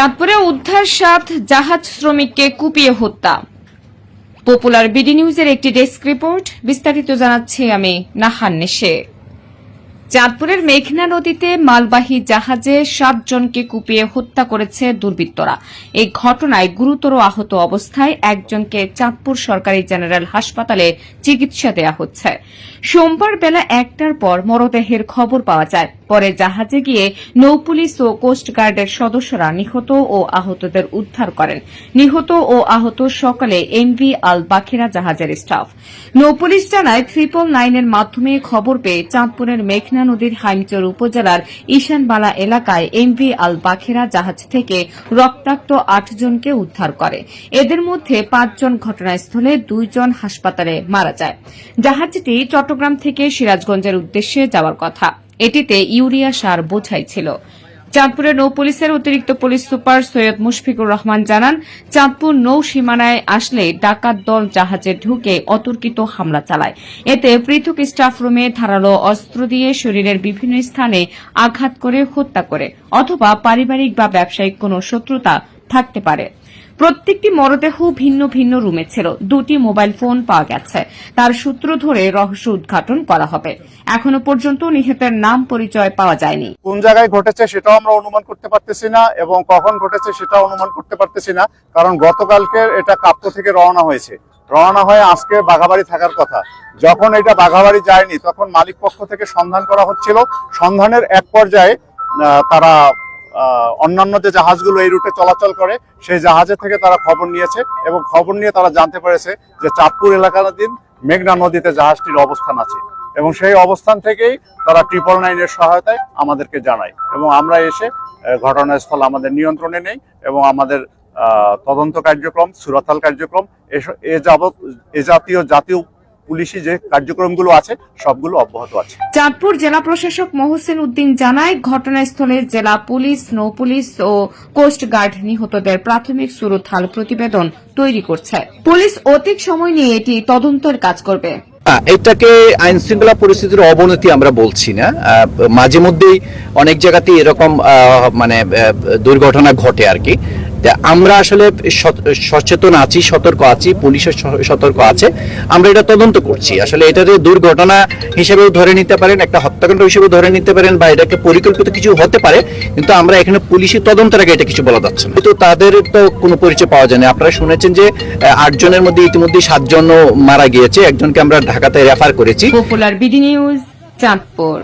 চাঁদপুরে উদ্ধার সাত জাহাজ শ্রমিককে কুপিয়ে হত্যা। পপুলার বিডি নিউজের একটি ডেস্ক রিপোর্ট, বিস্তারিত জানাচ্ছি আমি নাহান নেশে। চাঁদপুরের মেঘনা নদীতে মালবাহী জাহাজে সাতজনকে কুপিয়ে হত্যা করেছে দুর্বৃত্তরা। এই ঘটনায় গুরুতর আহত অবস্থায় একজনকে চাঁদপুর সরকারি জেনারেল হাসপাতালে চিকিৎসা দেওয়া হচ্ছে। সোমবার বেলা একটার পর মরদেহের খবর পাওয়া যায়। পরে জাহাজে গিয়ে নৌপুলিশ ও কোস্টগার্ডের সদস্যরা নিহত ও আহতদের উদ্ধার করেন। নিহত ও আহত সকালে এমভি আল বাখেরা জাহাজের স্টাফ। নৌপুলিশ জানায়, ট্রিপল নাইনের মাধ্যমে খবর পেয়ে চাঁদপুরের মেঘনা নদীর হাইমচর উপজেলার ঈশানবালা এলাকায় এমভি আল বাখেরা জাহাজ থেকে রক্তাক্ত আটজনকে উদ্ধার করে। এদের মধ্যে পাঁচজন ঘটনাস্থলে দুইজন হাসপাতালে মারা যায়। জাহাজটি চট্টগ্রাম থেকে সিরাজগঞ্জের উদ্দেশ্যে যাওয়ার কথা। এটিতে ইউরিয়া সার বোঝাই ছিল। চাঁদপুরের নৌ পুলিশের অতিরিক্ত পুলিশ সুপার সৈয়দ মুশফিকুর রহমান জানান, চাঁদপুর নৌ সীমানায় আসলে ডাকাত দল জাহাজে ঢুকে অতর্কিত হামলা চালায়। এতে পৃথক স্টাফ রুমে ধারালো অস্ত্র দিয়ে শরীরের বিভিন্ন স্থানে আঘাত করে, হত্যা করে, অথবা পারিবারিক বা ব্যবসায়িক কোনো শত্রুতা থাকতে পারে। প্রত্যেকটি মরদেহ ভিন্ন ভিন্ন রুমে ছিল। দুটি মোবাইল ফোন পাওয়া গেছে। তার সূত্র ধরে রহস্য উদ্ঘাটন করা হবে। এখনও পর্যন্ত নিহতের নাম পরিচয় পাওয়া যায়নি। কোন জায়গায় ঘটেছে সেটাও আমরা অনুমান করতে পারতেছি না এবং কখন ঘটেছে সেটাও অনুমান করতে পারতেছি না, কারণ গতকালকে এটা কাপ্ত থেকে রওনা হয়েছে। রওনা হয়ে আজকে বাঘাবাড়ি থাকার কথা। যখন এটা বাঘাবাড়ি যায়নি, তখন মালিক পক্ষ থেকে সন্ধান করা হচ্ছিল। সন্ধানের এক পর্যায়ে তারা অন্যান্য যে জাহাজগুলো এই রুটে চলাচল করে, সেই জাহাজে থেকে তারা খবর নিয়েছে এবং খবর নিয়ে তারা জানতে পেরেছে যে চাঁদপুর এলাকাধীন মেঘনা নদীতে জাহাজটির অবস্থান আছে এবং সেই অবস্থান থেকেই তারা ট্রিপল নাইনের সহায়তায় আমাদেরকে জানায় এবং আমরা এসে ঘটনাস্থল আমাদের নিয়ন্ত্রণে নেই এবং আমাদের তদন্ত কার্যক্রম, সুরাতাল কার্যক্রম এ যাবৎ, এ জাতীয় জাতীয় পুলিশি যে কার্যক্রমগুলো আছে সবগুলো অব্যাহত আছে। চাঁদপুর জেলা প্রশাসক মহসিন উদ্দিন জানায় ঘটনাস্থলে জেলা পুলিশ নৌ পুলিশ ও কোস্টগার্ড নিহতদের প্রাথমিক সুরুথাল প্রতিবেদন তৈরি করছে। পুলিশ অধিক সময় নিয়ে এটি তদন্তের কাজ করবে। এটাকে আইন শৃঙ্খলা পরিস্থিতির অবনতি আমরা বলছি না। আহ, মাঝে মধ্যেই অনেক জায়গাতে এরকম আহ, মানে দুর্ঘটনা ঘটে আর কি। আমরা আসলে সচেতন আছি, সতর্ক আছি পুলিশের সতর্ক আছে। আমরা এটা তদন্ত করছি। আসলে এটাকে দুর্ঘটনা হিসেবেও ধরে নিতে পারেন, একটা হত্যাকাণ্ড হিসেবে ধরে নিতে পারেন বা এটাকে পরিকল্পিত কিছু হতে পারে, কিন্তু আমরা এখানে পুলিশি তদন্তের আগে এটা কিছু বলা যাচ্ছে না। কিন্তু তাদের তো কোনো পরিচয় পাওয়া যায়নি আপনারা শুনেছেন যে আটজনের মধ্যে ইতিমধ্যে সাতজনও মারা গিয়েছে। একজনকে আমরা ঢাকাতে রেফার করেছি। Popular BD news Chandpur